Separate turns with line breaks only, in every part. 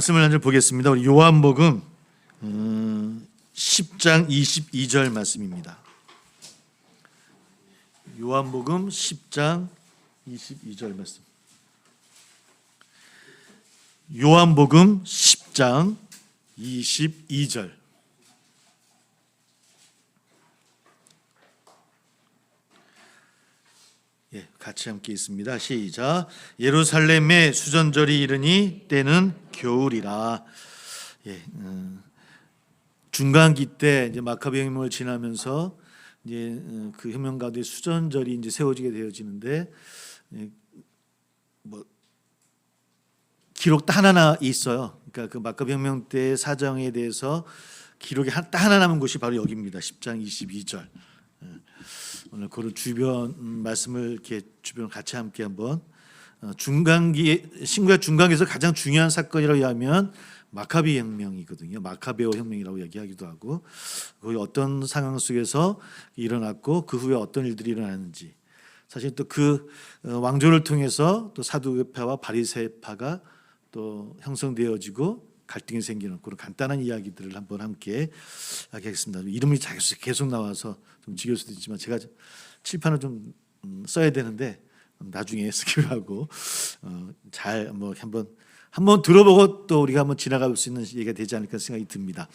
말씀을 한 절 보겠습니다. 우리 요한복음 음, 10장 22절 말씀입니다. 요한복음 10장 22절 말씀. 요한복음 10장 22절. 예, 같이 함께 있습니다. 시작. 예루살렘의 수전절이 이르니 때는 겨울이라. 예, 음, 중간기 때 이제 마카비 혁명을 지나면서 이제 어, 그 혁명 가운데 수전절이 이제 세워지게 되어지는데 예, 뭐 기록 딱 하나 있어요. 그러니까 그 마카비 혁명 때 사정에 대해서 기록이 한- 딱 하나 남은 곳이 바로 여기입니다. 10장 22절. 오늘 그 주변 음, 말씀을 이렇게 주변 같이 함께 한번 어, 중간기 신구약 중간기에서 가장 중요한 사건이라고 하면 마카비 혁명이거든요. 마카베오 혁명이라고 얘기하기도 하고 거기 어떤 상황 속에서 일어났고 그 후에 어떤 일들이 일어났는지 사실 또 그 왕조를 통해서 또 사두개파와 바리새파가 또 형성되어지고 갈등이 생기는 그런 간단한 이야기들을 한번 함께 하겠습니다. 이름이 계속 계속 나와서 좀 지겨울 수도 있지만 제가 칠판을 좀 음, 써야 되는데 나중에 스킵하고 어, 잘뭐 한번 한번 들어보고 또 우리가 한번 지나갈 수 있는 얘기가 되지 않을까 생각이 듭니다.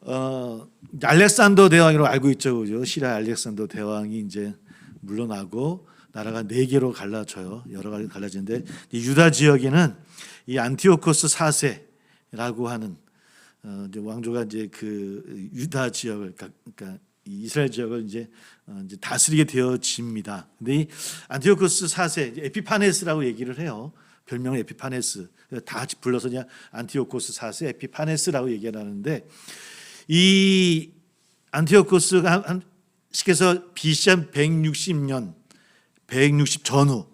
어, 알렉산더 대왕이라고 알고 있죠, 그죠? 시리아 알렉산더 대왕이 이제 물러나고 나라가 네 개로 갈라져요. 여러 가지 갈라지는데 이 유다 지역에는 이 안티오코스 4세 라고 하는 어, 이제 왕조가 이제 그 유다 지역을 그러니까, 그러니까 이 이스라엘 지역을 이제 어, 이제 다스리게 되어집니다. 근데 이 안티오코스 4세 이제 에피파네스라고 얘기를 해요. 별명은 에피파네스. 다 불러서 그냥 안티오코스 4세 에피파네스라고 얘기를 하는데 이 안티오코스가 시께서 BC 한 160년 160 전후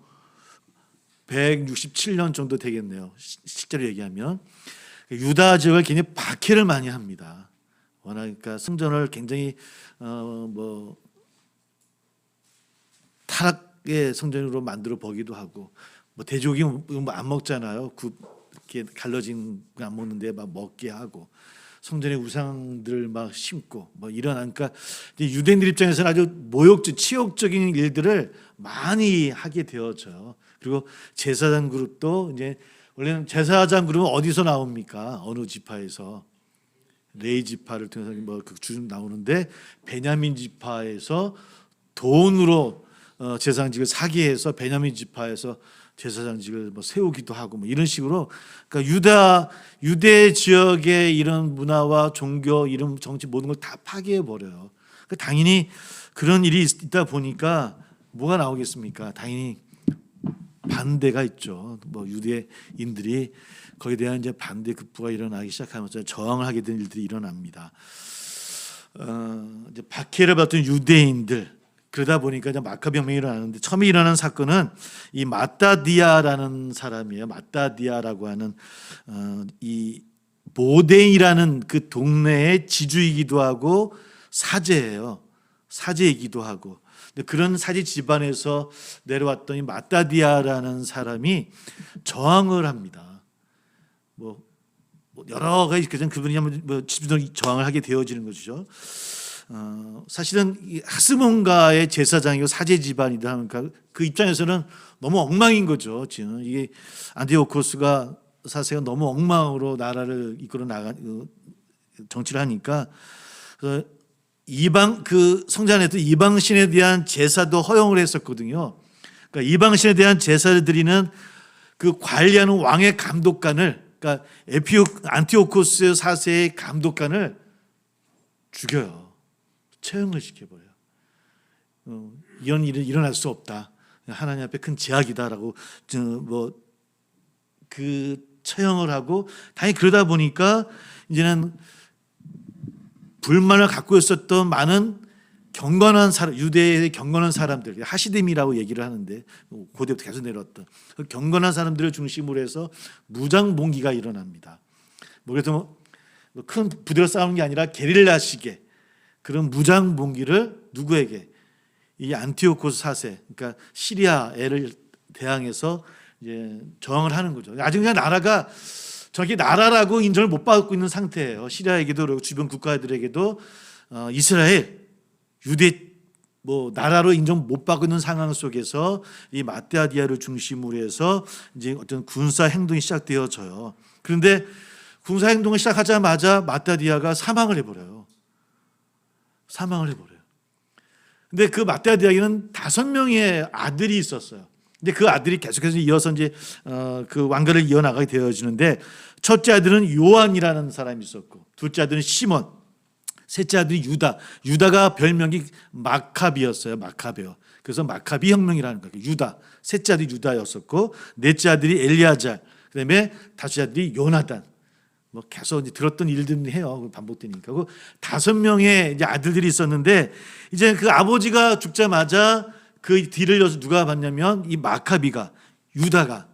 167년 정도 되겠네요. 시- 실제로 얘기하면 유다 지역을 굉장히 박해를 많이 합니다. 워낙 그러니까 성전을 굉장히 어뭐 타락의 성전으로 만들어 보기도 하고 뭐 돼지고기 뭐안 먹잖아요. 굽 이렇게 갈라진 거안 먹는데 막 먹게 하고 성전의 우상들을 막 심고 뭐 이런 그러니까 유대인들 입장에서는 아주 모욕적 치욕적인 일들을 많이 하게 되어져요. 그리고 제사장 그룹도 이제 원래는 제사장 그룹은 어디서 나옵니까? 어느 지파에서 레이 지파를 통해서 뭐그주 나오는데 베냐민 지파에서 돈으로 어, 제사장직을 사기해서 베냐민 지파에서 제사장직을 뭐 세우기도 하고 뭐 이런 식으로 그러니까 유다 유대 지역의 이런 문화와 종교 이런 정치 모든 걸 다 파괴해 버려요. 그 당연히 그런 일이 있- 있다 보니까 뭐가 나오겠습니까? 당연히 반대가 있죠. 뭐 유대인들이 거기에 대한 이제 반대 급부가 일어나기 시작하면서 저항을 하게 된 일들이 일어납니다. 어, 이제 박해를 받던 유대인들 그러다 보니까 이제 마카병명이 일어나는데 처음에 일어난 사건은 이 마따디아라는 사람이에요. 마따디아라고 하는 어, 이 모데이라는 그 동네의 지주이기도 하고 사제예요. 사제이기도 하고. 근데 그런 사제 집안에서 내려왔던 이 마따디아라는 사람이 저항을 합니다. 뭐, 뭐 여러 가지 그전 그분이 한번 뭐 집중 저항을 하게 되어지는 것이죠. 어, 사실은 이 하스몬가의 제사장이고 사제 집안이다 하니까 그 입장에서는 너무 엉망인 거죠. 지금 이게 안티오코스가 사세가 너무 엉망으로 나라를 이끌어 나가 어, 정치를 하니까 그 이방 그 성전에도 이방 신에 대한 제사도 허용을 했었거든요. 그러니까 이방 신에 대한 제사를 드리는 그 관리하는 왕의 감독관을 그러니까 에피오 안티오코스 사세의 감독관을 죽여요. 처형을 시켜버려요. 어, 이런 일은 일어날 수 없다. 하나님 앞에 큰 제약이다라고 뭐그 처형을 하고 당연히 그러다 보니까 이제는 불만을 갖고 있었던 많은 경건한 사람, 유대의 경건한 사람들, 하시딤이라고 얘기를 하는데 고대부터 계속 내려왔던 그 경건한 사람들을 중심으로 해서 무장봉기가 일어납니다. 뭐 그래서 뭐 큰 부대로 싸우는 게 아니라 게릴라식의 그런 무장봉기를 누구에게 이 안티오코스 4세, 그러니까 시리아애를 대항해서 이제 저항을 하는 거죠. 아직 그냥 나라가 저게 나라라고 인정을 못 받고 있는 상태예요. 시리아에게도 그리고 주변 국가들에게도 어, 이스라엘 유대 뭐 나라로 인정 못 받고 있는 상황 속에서 이 마테아디아를 중심으로 해서 이제 어떤 군사 행동이 시작되어져요. 그런데 군사 행동을 시작하자마자 마테아디아가 사망을 해버려요. 사망을 해버려요. 근데 그 마테아디아에게는 다섯 명의 아들이 있었어요. 근데 그 아들이 계속해서 이어서 이제 어, 그 왕가를 이어나가게 되어지는데 첫째 아들은 요한이라는 사람이 있었고 둘째 아들은 시몬, 셋째 아들이 유다. 유다가 별명이 마카비였어요. 마카베요. 그래서 마카비 혁명이라는 거예요. 유다. 셋째 아들이 유다였었고 넷째 아들이 엘리아잘. 그다음에 다섯째 아들이 요나단. 뭐 계속 이제 들었던 일들 해요. 반복되니까. 그 다섯 명의 이제 아들들이 있었는데 이제 그 아버지가 죽자마자 그 뒤를 이어서 누가 봤냐면 이 마카비가 유다가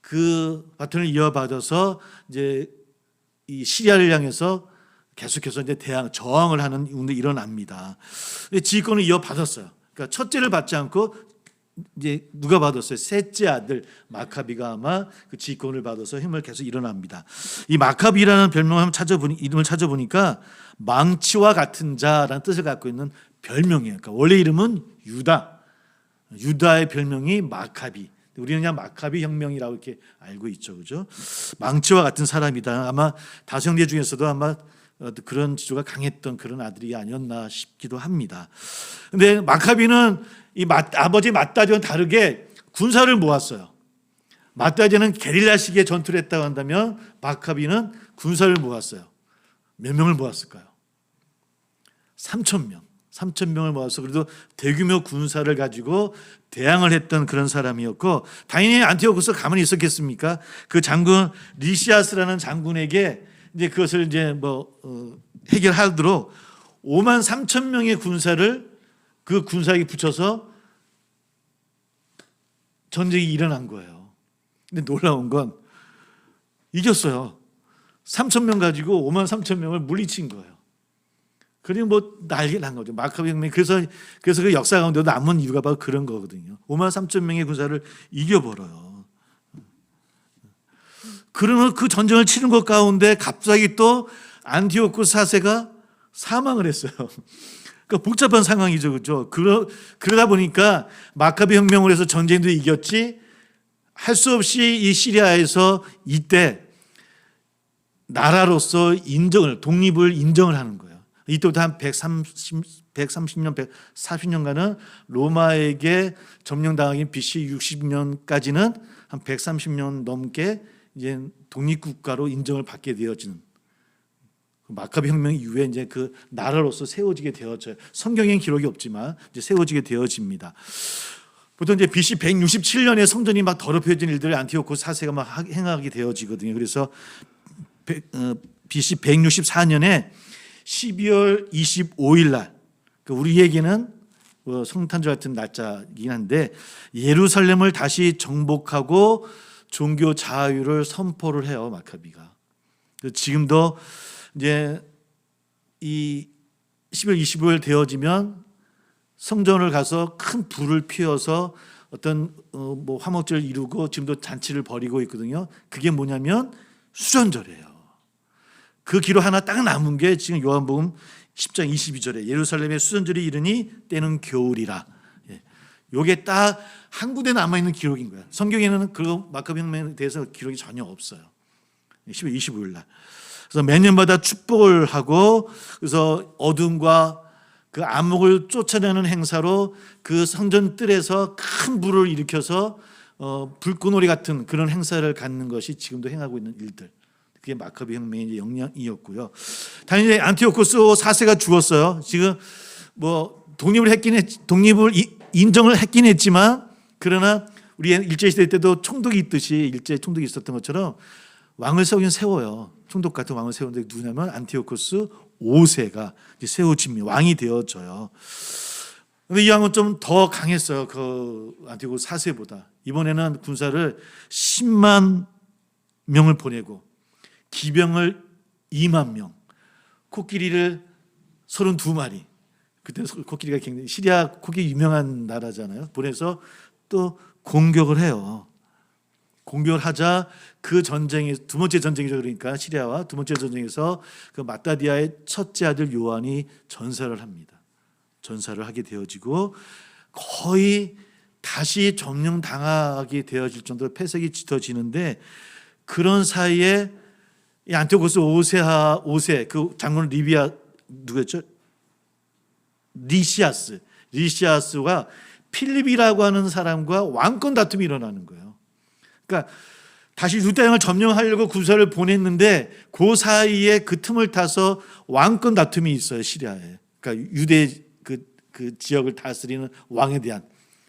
그 바톤을 이어받아서 이제 이 시리아를 향해서 계속해서 이제 대항 저항을 하는 운동이 일어납니다. 지휘권을 이어받았어요. 그러니까 첫째를 받지 않고 이제 누가 받았어요? 셋째 아들 마카비가 아마 그 지휘권을 받아서 힘을 계속 일어납니다. 이 마카비라는 별명을 찾아보니 이름을 찾아보니까 망치와 같은 자라는 뜻을 갖고 있는 별명이에요. 그러니까 원래 이름은 유다. 유다의 별명이 마카비. 우리는 그냥 마카비 혁명이라고 이렇게 알고 있죠, 그죠? 망치와 같은 사람이다. 아마 다섯 형제 중에서도 아마 어, 그런 지조가 강했던 그런 아들이 아니었나 싶기도 합니다. 근데 마카비는 이 마, 아버지 마따디와는 다르게 군사를 모았어요. 마따디는 게릴라식의 전투를 했다고 한다면 마카비는 군사를 모았어요. 몇 명을 모았을까요? 3천 명. 3천 명을 모아서 그래도 대규모 군사를 가지고 대항을 했던 그런 사람이었고 당연히 안티오코스 가만히 있었겠습니까? 그 장군 리시아스라는 장군에게 이제 그것을 이제 뭐 어, 해결하도록 5만 3천 명의 군사를 그 군사에게 붙여서 전쟁이 일어난 거예요. 근데 놀라운 건 이겼어요. 3천 명 가지고 5만 3천 명을 물리친 거예요. 그리고 뭐 난리 난 거죠. 마카비 혁명. 그래서 그래서 그 역사 가운데도 남은 이유가 바로 그런 거거든요. 5만 3천 명의 군사를 이겨버려요. 그러면 그 전쟁을 치는 것 가운데 갑자기 또 안티오쿠 사세가 사망을 했어요. 그러니까 복잡한 상황이죠, 그렇죠? 그러, 그러다 보니까 마카비 혁명을 해서 전쟁도 이겼지 할 수 없이 이 시리아에서 이때 나라로서 인정을 독립을 인정을 하는 거예요. 이때부터 한 130, 130년, 140년간은 로마에게 점령당하긴 BC 60년까지는 한 130년 넘게 이제 독립국가로 인정을 받게 되어지는 마카비 혁명 이후에 이제 그 나라로서 세워지게 되어져요. 성경엔 기록이 없지만 이제 세워지게 되어집니다. 보통 이제 BC 167년에 성전이 막 더럽혀진 일들을 안티오코스 사세가 막 행하게 되어지거든요. 그래서 어, BC 164년에 12월 25일 날그 우리에게는 어, 성탄절 같은 날짜이긴 한데 예루살렘을 다시 정복하고 종교 자유를 선포를 해요 마카비가. 지금도 이제 이 10월 25일 되어지면 성전을 가서 큰 불을 피워서 어떤 어, 뭐 화목제를 이루고 지금도 잔치를 벌이고 있거든요. 그게 뭐냐면 수전절이에요. 그 기로 하나 딱 남은 게 지금 요한복음 10장 22절에 예루살렘의 수전절이 이르니 때는 겨울이라. 예. 요게 딱 한 군데 남아 있는 기록인 거야. 성경에는 그 마카비 혁명에 대해서 기록이 전혀 없어요. 10월 25일 날. 그래서 매년마다 축복을 하고 그래서 어둠과 그 암흑을 쫓아내는 행사로 그 성전 뜰에서 큰 불을 일으켜서 어, 불꽃놀이 같은 그런 행사를 갖는 것이 지금도 행하고 있는 일들. 그게 마카비 혁명의 영향이었고요. 당연히 안티오코스 4세가 죽었어요. 지금 뭐 독립을 했긴 했, 독립을 이, 인정을 했긴 했지만 그러나 우리 일제 시대 때도 총독이 있듯이 일제 총독이 있었던 것처럼 왕을 세우긴 세워요. 총독 같은 왕을 세우는데 누구냐면 안티오코스 오세가 이제 세워집니다. 왕이 되어져요. 근데 이 왕은 좀 더 강했어요. 그 안티고 사세보다. 이번에는 군사를 10만 명을 보내고 기병을 2만 명, 코끼리를 32마리. 그때 코끼리가 굉장히 시리아 코끼리 유명한 나라잖아요. 보내서 또 공격을 해요. 공격을 하자 그 전쟁이 두 번째 전쟁이죠 그러니까 시리아와 두 번째 전쟁에서 그 마따디아의 첫째 아들 요한이 전사를 합니다. 전사를 하게 되어지고 거의 다시 점령당하게 되어질 정도로 폐색이 짙어지는데 그런 사이에 이 안티오코스 오세하 오세 그 장군 리비아 누구였죠? 리시아스 리시아스가 필립이라고 하는 사람과 왕권 다툼이 일어나는 거예요. 그러니까 다시 유다 땅을 점령하려고 군사를 보냈는데 그 사이에 그 틈을 타서 왕권 다툼이 있어요 시리아에. 그러니까 유대 그, 그 지역을 다스리는 왕에 대한.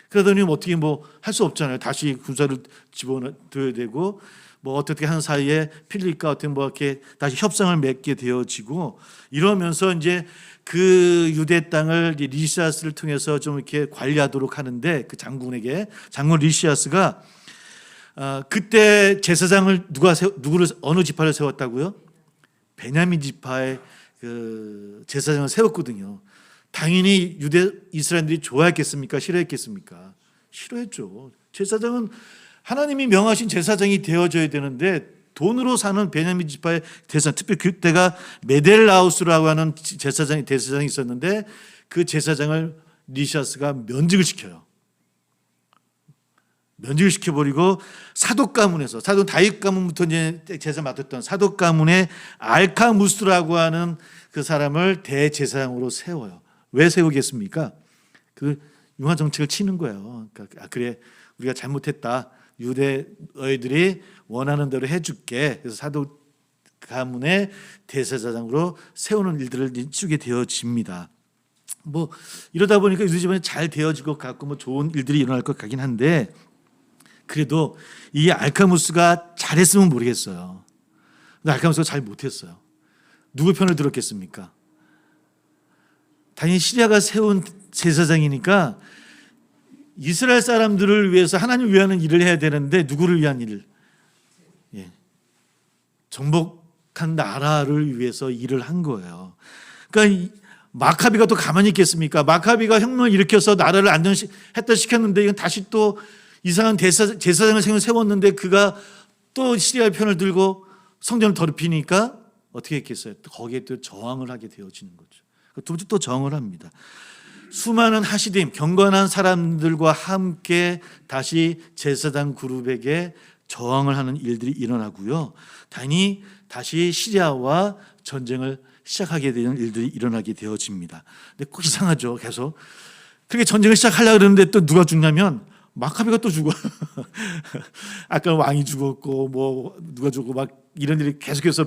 그러더니 어떻게 뭐 할 수 없잖아요. 다시 군사를 집어넣어야 되고 뭐 어떻게 하는 사이에 필립과 어떤 뭐 이렇게 다시 협상을 맺게 되어지고 이러면서 이제 그 유대 땅을 리시아스를 통해서 좀 이렇게 관리하도록 하는데 그 장군에게 장군 리시아스가 아, 그때 제사장을 누가 세워, 누구를 어느 지파를 세웠다고요? 베냐민 지파의 그 제사장을 세웠거든요. 당연히 유대 이스라엘들이 좋아했겠습니까? 싫어했겠습니까? 싫어했죠. 제사장은 하나님이 명하신 제사장이 되어져야 되는데 돈으로 사는 베냐민 지파의 대사 특히 그때가 메델라우스라고 하는 제사장이 대사장이 있었는데 그 제사장을 리샤스가 면직을 시켜요. 면직을 시켜버리고 사독 가문에서 사독 다윗 가문부터 이제 제사 맡았던 사독 가문의 알카무스라고 하는 그 사람을 대제사장으로 세워요. 왜 세우겠습니까? 그 융화 정책을 치는 거예요. 그러니까 아, 그래 우리가 잘못했다. 유대 너희들이 원하는 대로 해줄게. 그래서 사독 가문의 대제사장으로 세우는 일들을 치게 되어집니다. 뭐 이러다 보니까 유대 집안이 잘 되어질 것 같고 뭐 좋은 일들이 일어날 것 같긴 한데 그래도 이 알카무스가 잘했으면 모르겠어요. 근데 알카무스가 잘 못했어요. 누구 편을 들었겠습니까? 당연히 시리아가 세운 제사장이니까 이스라엘 사람들을 위해서 하나님을 위하는 일을 해야 되는데 누구를 위한 일을? 예. 정복한 나라를 위해서 일을 한 거예요. 그러니까 이 마카비가 또 가만히 있겠습니까? 마카비가 혁명을 일으켜서 나라를 안정했다 시켰는데 이건 다시 또 이상한 대사, 제사장을 세웠는데 그가 또 시리아의 편을 들고 성전을 더럽히니까 어떻게 했겠어요? 또 거기에 또 저항을 하게 되어지는 거죠. 두 번째 또 정을 합니다. 수많은 하시딤 경건한 사람들과 함께 다시 제사장 그룹에게 저항을 하는 일들이 일어나고요. 당연히 다시 시리아와 전쟁을 시작하게 되는 일들이 일어나게 되어집니다. 근데 꼭 이상하죠. 계속 그렇게 전쟁을 시작하려고 그러는데 또 누가 죽냐면 마카비가 또 죽어. 아까 왕이 죽었고 뭐 누가 죽고 막 이런 일이 계속해서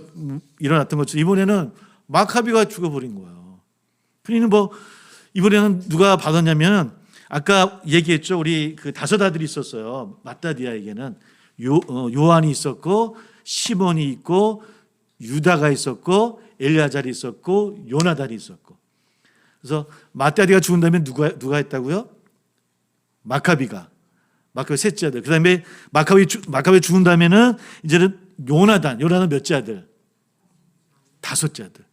일어났던 것처럼 이번에는 마카비가 죽어버린 거예요. 그러니까 뭐 이번에는 누가 받았냐면 아까 얘기했죠. 우리 그 다섯 아들이 있었어요. 마따디아에게는 요, 어, 요한이 있었고 시몬이 있고 유다가 있었고 엘리아잘이 있었고 요나단이 있었고. 그래서 마따디가 죽은 다음에 누가 누가 했다고요? 마카비가 마카비 셋째 아들. 그다음에 마카비 마카비 죽은 다음에는 이제는 요나단. 요나단 몇째 아들? 다섯째 아들.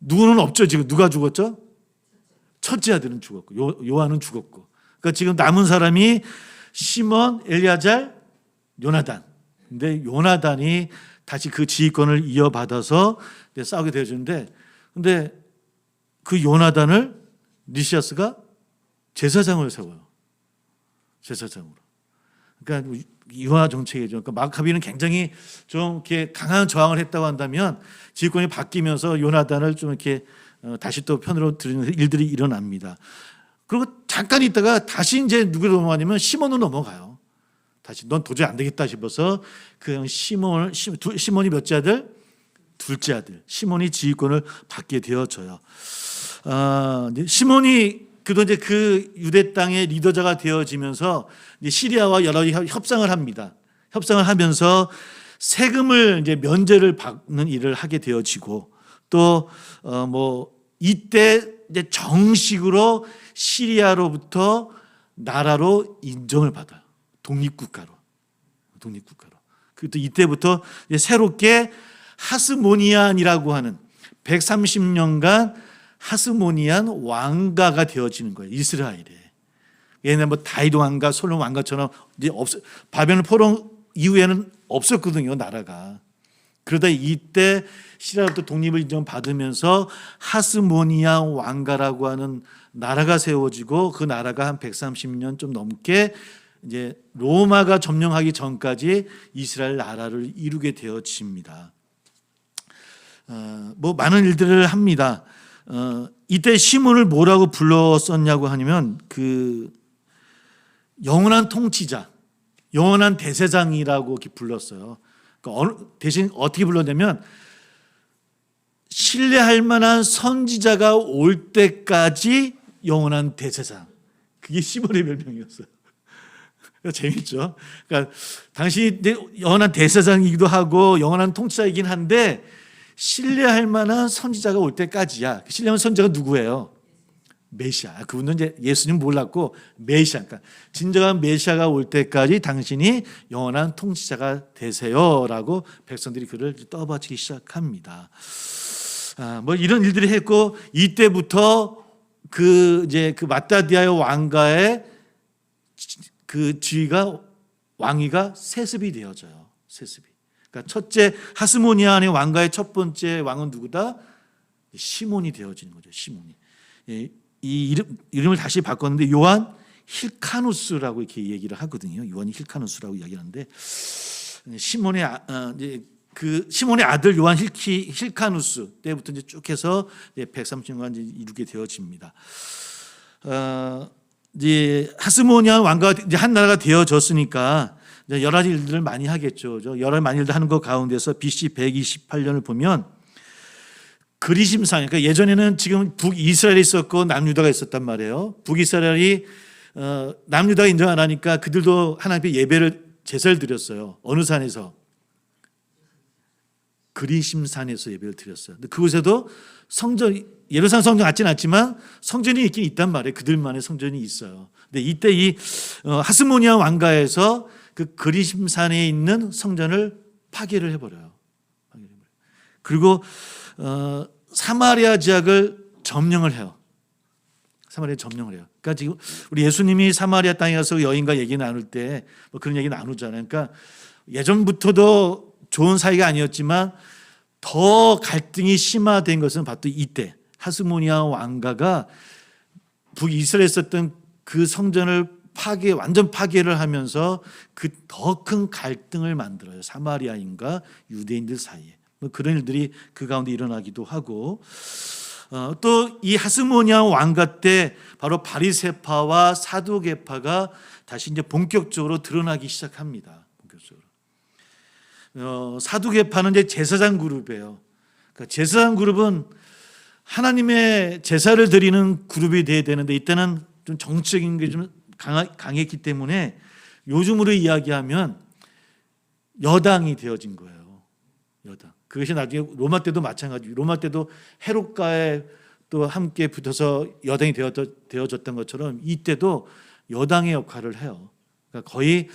누구는 없죠. 지금 누가 죽었죠? 첫째 아들은 죽었고 요, 요한은 죽었고. 그러니까 지금 남은 사람이 시몬, 엘리아잘, 요나단. 근데 요나단이 다시 그 지휘권을 이어받아서 싸우게 되어주는데 근데 그 요나단을 리시아스가 제사장을 세워요. 제사장으로. 그러니까 이화 정책이죠. 그러니까 마카비는 굉장히 좀 이렇게 강한 저항을 했다고 한다면 지휘권이 바뀌면서 요나단을 좀 이렇게 어, 다시 또 편으로 들이는 일들이 일어납니다. 그리고 잠깐 있다가 다시 이제 누구로 넘어가냐면 시몬으로 넘어가요. 다시 넌 도저히 안 되겠다 싶어서 그 시몬 시몬이 몇째 아들? 둘째 아들. 시몬이 지휘권을 받게 되어져요. 아, 시몬이 그도 이제 그 유대 땅의 리더자가 되어지면서 시리아와 여러 협상을 합니다. 협상을 하면서 세금을 이제 면제를 받는 일을 하게 되어지고 또어뭐 이때 이제 정식으로 시리아로부터 나라로 인정을 받아요. 독립국가로. 독립국가로. 그또 이때부터 새롭게 하스모니안이라고 하는 130년간 하스모니안 왕가가 되어지는 거예요. 이스라엘에. 얘네 뭐 다이도 왕가, 솔로 왕가처럼 이제 없 바벨론 포로 이후에는 없었거든요, 나라가. 그러다 이때 시라부터 독립을 인정받으면서 하스모니아 왕가라고 하는 나라가 세워지고 그 나라가 한 130년 좀 넘게 이제 로마가 점령하기 전까지 이스라엘 나라를 이루게 되어집니다. 어, 뭐 많은 일들을 합니다. 어, 이때 시몬을 뭐라고 불렀었냐고 하면 그 영원한 통치자, 영원한 대세장이라고 불렀어요. 그러니까 대신 어떻게 불렀냐면 신뢰할 만한 선지자가 올 때까지 영원한 대세장. 그게 시몬의 별명이었어요. 재밌죠. 그러니까 당시 이제 영원한 대세장이기도 하고 영원한 통치자이긴 한데 신뢰할 만한 선지자가 올 때까지야. 그 신뢰할 선지자가 누구예요? 메시아. 그분은 이제 예수님 몰랐고 메시아. 그러니까 진정한 메시아가 올 때까지 당신이 영원한 통치자가 되세요라고 백성들이 그를 떠받치기 시작합니다. 아, 뭐 이런 일들이 했고 이때부터 그 이제 그 마따디아의 왕가의 그 지위가 왕위가 세습이 되어져요. 세습이. 그러니까 첫째 하스모니아의 왕가의 첫 번째 왕은 누구다? 시몬이 되어지는 거죠. 시몬이. 예, 이 이름 이름을 다시 바꿨는데 요한 힐카누스라고 이렇게 얘기를 하거든요. 요한 힐카누스라고 이야기하는데 시몬의 아, 어, 이제 그 시몬의 아들 요한 힐키 힐카누스 때부터 이제 쭉 해서 이제 130년간 이제 이루게 되어집니다. 어, 이제 하스모니아 왕가가 이제 한 나라가 되어졌으니까 여러 가지 일들을 많이 하겠죠. 저 여러 많이 일들 하는 것 가운데서 BC 128년을 보면 그리심상 그러니까 예전에는 지금 북이스라엘이 있었고 남유다가 있었단 말이에요. 북이스라엘이 어, 남유다가 인정 안 하니까 그들도 하나님께 예배를 제사를 드렸어요. 어느 산에서 그리심산에서 예배를 드렸어요. 근데 그곳에도 성전 예루살렘 성전 같지는 않지만 성전이 있긴 있단 말이에요. 그들만의 성전이 있어요. 근데 이때 이 어, 하스모니아 왕가에서 그 그리심산에 있는 성전을 파괴를 해버려요. 그리고 어, 사마리아 지역을 점령을 해요. 사마리아 점령을 해요. 그러니까 지금 우리 예수님이 사마리아 땅에 가서 여인과 얘기 나눌 때 뭐 그런 얘기 나누잖아요. 그러니까 예전부터도 좋은 사이가 아니었지만 더 갈등이 심화된 것은 바로 이때 하스모니아 왕가가 북이스라엘에 있었던 그 성전을 파괴 완전 파괴를 하면서 그 더 큰 갈등을 만들어요. 사마리아인과 유대인들 사이에. 뭐 그런 일들이 그 가운데 일어나기도 하고 어, 또이 하스모니아 왕가 때 바로 바리세파와 사두개파가 다시 이제 본격적으로 드러나기 시작합니다. 본격적으로. 어, 사두개파는 이제 제사장 그룹이에요. 그러니까 제사장 그룹은 하나님의 제사를 드리는 그룹이 돼야 되는데 이때는 좀 정치적인 게 좀 강했기 때문에 요즘으로 이야기하면 여당이 되어진 거예요. 여당. 그것이 나중에 로마 때도 마찬가지. 로마 때도 헤롯가에 또 함께 붙어서 여당이 되어졌던 것처럼 이때도 여당의 역할을 해요. 그러니까 거의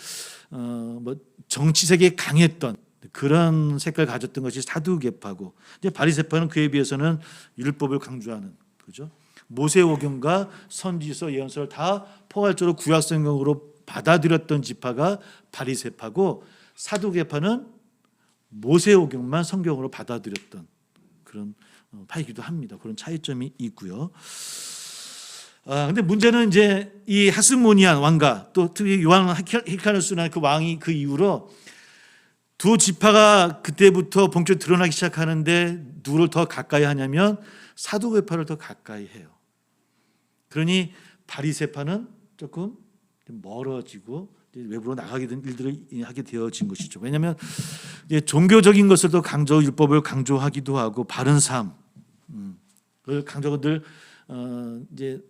어 뭐 정치색이 강했던 그런 색깔 가졌던 것이 사두개파고 이제 바리새파는 그에 비해서는 율법을 강조하는 그죠? 모세오경과 선지서 예언서를 다 포괄적으로 구약성경으로 받아들였던 지파가 바리새파고 사두개파는 모세오경만 성경으로 받아들였던 그런 어, 파이기도 합니다. 그런 차이점이 있고요. 아, 근데 문제는 이제 이 하스모니안 왕가 또 특히 요한 히카누스라는 그 왕이 그 이후로 두 지파가 그때부터 본격 드러나기 시작하는데 누구를 더 가까이 하냐면 사두개파를 더 가까이 해요. 그러니 바리새파는 조금 멀어지고 외부로 나가게 된 일들을 하게 되어진 것이죠. 왜냐하면 종교적인 것을 더 강조, 율법을 강조하기도 하고 바른 삶, 음, 강조들 어, 이제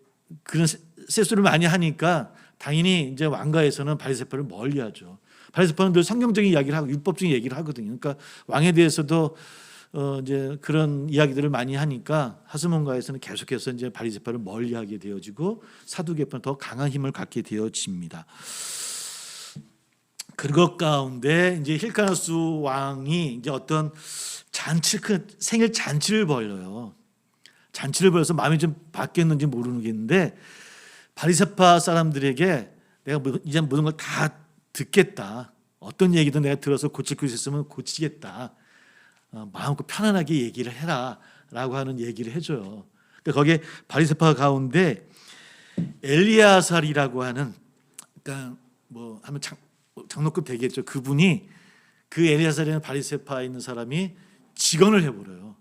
그런 세수를 많이 하니까 당연히 이제 왕가에서는 바리새파를 멀리하죠. 바리새파는 늘 성경적인 이야기를 하고 율법적인 얘기를 하거든요. 그러니까 왕에 대해서도 어 이제 그런 이야기들을 많이 하니까 하스몬가에서는 계속해서 이제 바리새파를 멀리하게 되어지고 사두개파는 더 강한 힘을 갖게 되어집니다. 그것 가운데 이제 힐카나스 왕이 이제 어떤 잔치 큰 생일 잔치를 벌려요. 잔치를 벌여서 마음이 좀 바뀌었는지 모르겠는데 바리새파 사람들에게 내가 뭐- 이제 모든 걸 다 듣겠다. 어떤 얘기든 내가 들어서 고칠 수 있으면 고치겠다. 어, 마음껏 편안하게 얘기를 해라라고 하는 얘기를 해줘요. 근데 거기에 바리새파 가운데 엘리야살이라고 하는 그러니까 뭐 하면 장, 장로급 되겠죠. 그분이 그 엘리야살이라는 바리새파에 있는 사람이 직언을 해버려요.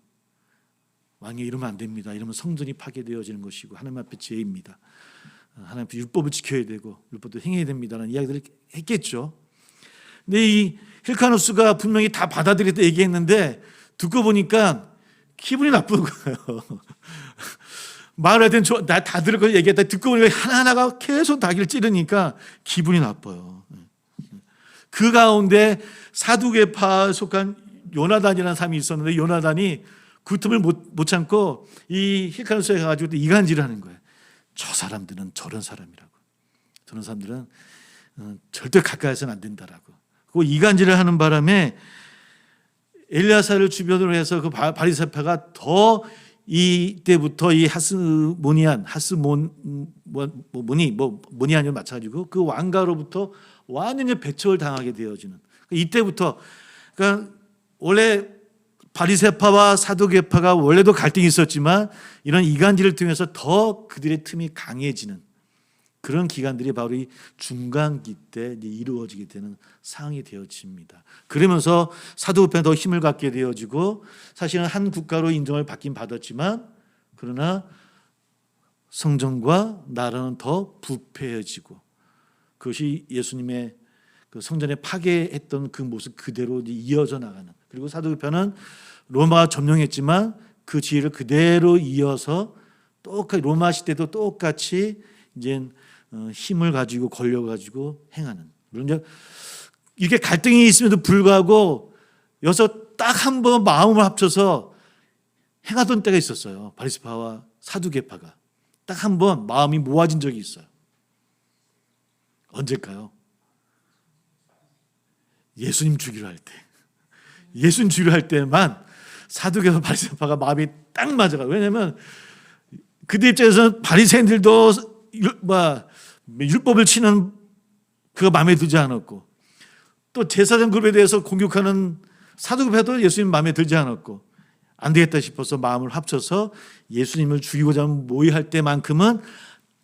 왕이 이러면 안 됩니다. 이러면 성전이 파괴되어지는 것이고 하나님 앞에 죄입니다. 어, 하나님 앞에 율법을 지켜야 되고 율법도 행해야 됩니다라는 이야기들을 했겠죠. 근데 이 힐카누스가 분명히 다 받아들였다 얘기했는데 듣고 보니까 기분이 나쁜 거예요. 말할 땐 나다 들을 걸 얘기했다 듣고 보니까 하나하나가 계속 다기를 찌르니까 기분이 나빠요. 그 가운데 사두개파 속한 요나단이라는 사람이 있었는데 요나단이 그 틈을 못, 못 참고 이 힐카누스에 가가지고 이간질을 하는 거예요. 저 사람들은 저런 사람이라고. 저런 사람들은 어, 절대 가까이서는 안 된다라고. 그 이간질을 하는 바람에 엘리야사를 주변으로 해서 그 바- 바리새파가 더 이때부터 이 하스모니안 하스몬 뭐, 뭐 모니 뭐 모니안이 마찬가지고 그 왕가로부터 완전히 배척을 당하게 되어지는 이때부터 그러니까 원래 바리새파와 사두개파가 원래도 갈등이 있었지만 이런 이간질을 통해서 더 그들의 틈이 강해지는 그런 기간들이 바로 이 중간기 때 이루어지게 되는 상황이 되어집니다. 그러면서 사두개파는 더 힘을 갖게 되어지고 사실은 한 국가로 인정을 받긴 받았지만 그러나 성전과 나라는 더 부패해지고 그것이 예수님의 그 성전에 파괴했던 그 모습 그대로 이어져 나가는 그리고 사두개파는 로마가 점령했지만 그 지혜를 그대로 이어서 똑같이 로마 시대도 똑같이 이제 어, 힘을 가지고 권력 가지고 행하는. 물론 이제 이게 갈등이 있음에도 불구하고 여기서 딱 한 번 마음을 합쳐서 행하던 때가 있었어요. 바리스파와 사두개파가. 딱 한 번 마음이 모아진 적이 있어요 언제일까요? 예수님 주기로 할 때. 예수님 주기로 할 때만 사두개와 바리새파가 마음이 딱 맞아가. 왜냐하면 그들 입장에서는 바리새인들도 율, 뭐, 율법을 치는 그가 마음에 들지 않았고 또 제사장 그룹에 대해서 공격하는 사두개파도 예수님 마음에 들지 않았고 안 되겠다 싶어서 마음을 합쳐서 예수님을 죽이고자 모의할 때만큼은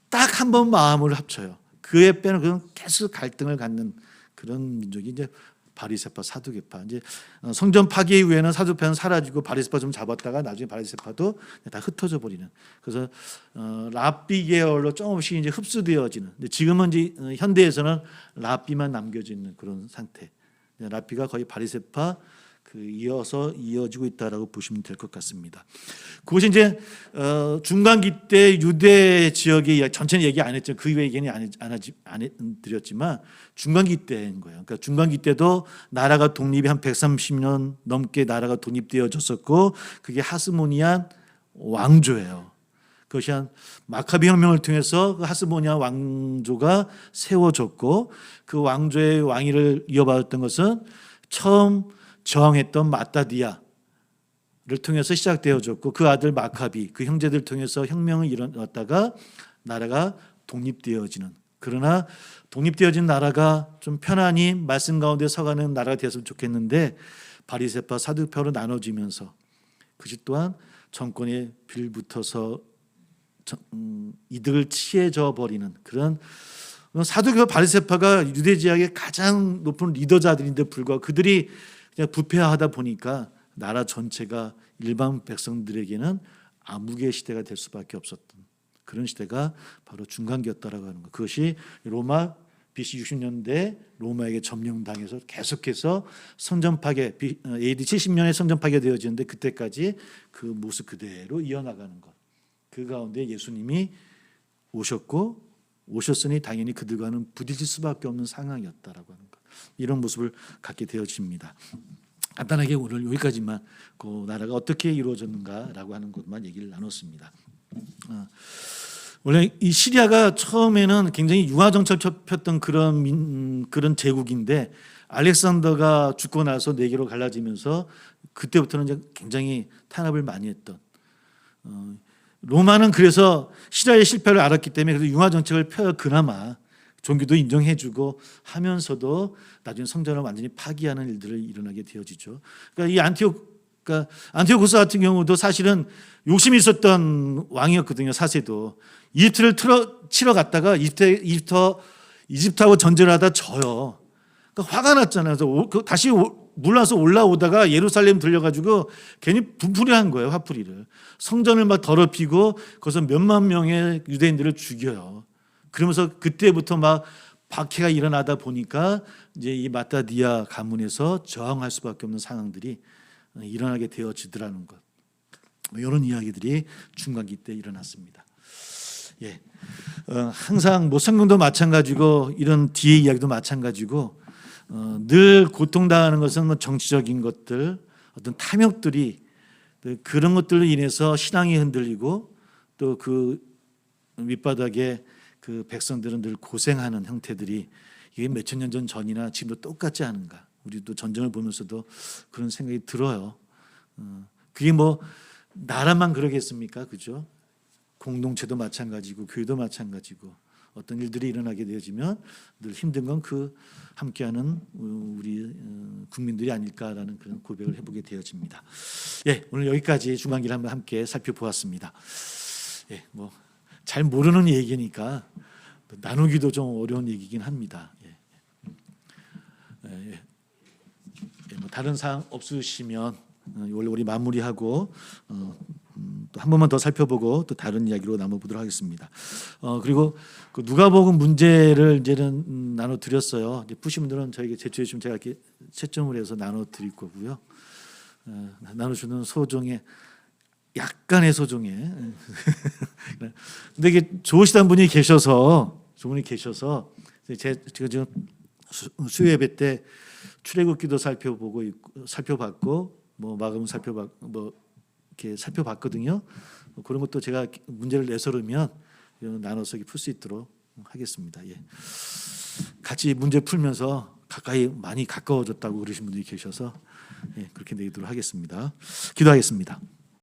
딱 한 번 마음을 합쳐요. 그에 빼는 그런 계속 갈등을 갖는 그런 민족이 이제 바리새파 사두개파. 이제 어, 성전 파괴 이후에는 사두개파는 사라지고 바리새파 좀 잡았다가 나중에 바리새파도 다 흩어져 버리는. 그래서 어, 랍비 계열로 조금씩 이제 흡수되어지는. 근데 지금은 이제 어, 현대에서는 랍비만 남겨져 있는 그런 상태. 네, 랍비가 거의 바리새파 그 이어서 이어지고 있다라고 보시면 될 것 같습니다. 그것이 이제 어, 중간기 때 유대 지역의 전체는 얘기 안 했죠. 그 얘기는 안, 안, 하지, 안 해- 드렸지만 중간기 때인 거예요. 그러니까 중간기 때도 나라가 독립이 한 130년 넘게 나라가 독립되어졌었고 그게 하스모니안 왕조예요. 그것이 한 마카비 혁명을 통해서 그 하스모니안 왕조가 세워졌고 그 왕조의 왕위를 이어받았던 것은 처음 저항했던 마따디아를 통해서 시작되어졌고 그 아들 마카비 그 형제들 통해서 혁명을 일어났다가 나라가 독립되어지는 그러나 독립되어진 나라가 좀 편안히 말씀 가운데 서가는 나라가 되었으면 좋겠는데 바리새파 사두파로 나눠지면서 그것 또한 정권에 빌붙어서 정- 음, 이득을 취해져 버리는 그런 사두개와 바리새파가 유대 지역의 가장 높은 리더자들인데 불구하고 그들이 그냥 부패하다 보니까 나라 전체가 일반 백성들에게는 암흑의 시대가 될 수밖에 없었던 그런 시대가 바로 중간기였다라고 하는 것. 그것이 로마 BC 60년대 로마에게 점령당해서 계속해서 성전 파괴 어, AD 70년에 성전 파괴 되어지는데 그때까지 그 모습 그대로 이어나가는 것. 그 가운데 예수님이 오셨고 오셨으니 당연히 그들과는 부딪힐 수밖에 없는 상황이었다라고 하는 것. 이런 모습을 갖게 되어집니다. 간단하게 오늘 여기까지만 그 나라가 어떻게 이루어졌는가라고 하는 것만 얘기를 나눴습니다. 어, 원래 이 시리아가 처음에는 굉장히 융화 정책 폈던 그런 민, 그런 제국인데 알렉산더가 죽고 나서 네 개로 갈라지면서 그때부터는 이제 굉장히 탄압을 많이 했던 어, 로마는 그래서 시리아의 실패를 알았기 때문에 그래서 융화 정책을 펴 그나마 종교도 인정해주고 하면서도 나중에 성전을 완전히 파기하는 일들을 일어나게 되어지죠. 그러니까 이 안티옥 그러니까 안티오코스 같은 경우도 사실은 욕심이 있었던 왕이었거든요. 사세도 이집트를 틀어 치러 갔다가 이집트 이집트 이집트하고 전쟁을 하다 져요. 그러니까 화가 났잖아요. 그래서 오- 그 다시 오- 물러서 올라오다가 예루살렘 들려가지고 괜히 분풀이 한 거예요. 화풀이를 성전을 막 더럽히고 거기서 몇만 명의 유대인들을 죽여요. 그러면서 그때부터 막 박해가 일어나다 보니까 이제 이 마타디아 가문에서 저항할 수밖에 없는 상황들이 일어나게 되어지더라는 것. 뭐 이런 이야기들이 중간기 때 일어났습니다. 예, 어, 항상 뭐 성경도 마찬가지고 이런 뒤의 이야기도 마찬가지고 어, 늘 고통당하는 것은 뭐 정치적인 것들, 어떤 탐욕들이 또 그런 것들로 인해서 신앙이 흔들리고 또 그 밑바닥에 그 백성들은 늘 고생하는 형태들이 이게 몇천 년 전 전이나 지금도 똑같지 않은가? 우리도 전쟁을 보면서도 그런 생각이 들어요. 어, 그게 뭐 나라만 그러겠습니까? 그죠? 공동체도 마찬가지고 교회도 마찬가지고 어떤 일들이 일어나게 되어지면 늘 힘든 건 그 함께하는 어, 우리 어, 국민들이 아닐까라는 그런 고백을 해보게 되어집니다. 예, 오늘 여기까지 중간기를 한번 함께 살펴보았습니다. 예, 뭐 잘 모르는 얘기니까 또 나누기도 좀 어려운 얘기긴 합니다. 예. 예, 예. 예, 뭐 다른 사항 없으시면 어, 원래 우리 마무리하고 어, 음, 또한 번만 더 살펴보고 또 다른 이야기로 나눠보도록 하겠습니다. 어, 그리고 그 누가복음 문제를 이제는 음, 나눠 드렸어요. 이제 푸신 분들은 저에게 제출해 주시면 제가 이렇게 채점을 해서 나눠 드릴 거고요. 어, 나눠주는 소종의 약간의 소종의 근데 이게 좋으시다는 분이 계셔서 좋은 분이 계셔서 제 제가 지금 수- 수요 예배 때 출애굽기도 살펴보고 있고, 살펴봤고 뭐 마감 살펴봤 뭐 이렇게 살펴봤거든요. 뭐 그런 것도 제가 문제를 내서르면 나눠서 풀 수 있도록 하겠습니다. 예. 같이 문제 풀면서 가까이 많이 가까워졌다고 그러신 분들이 계셔서 예, 그렇게 내도록 하겠습니다. 기도하겠습니다.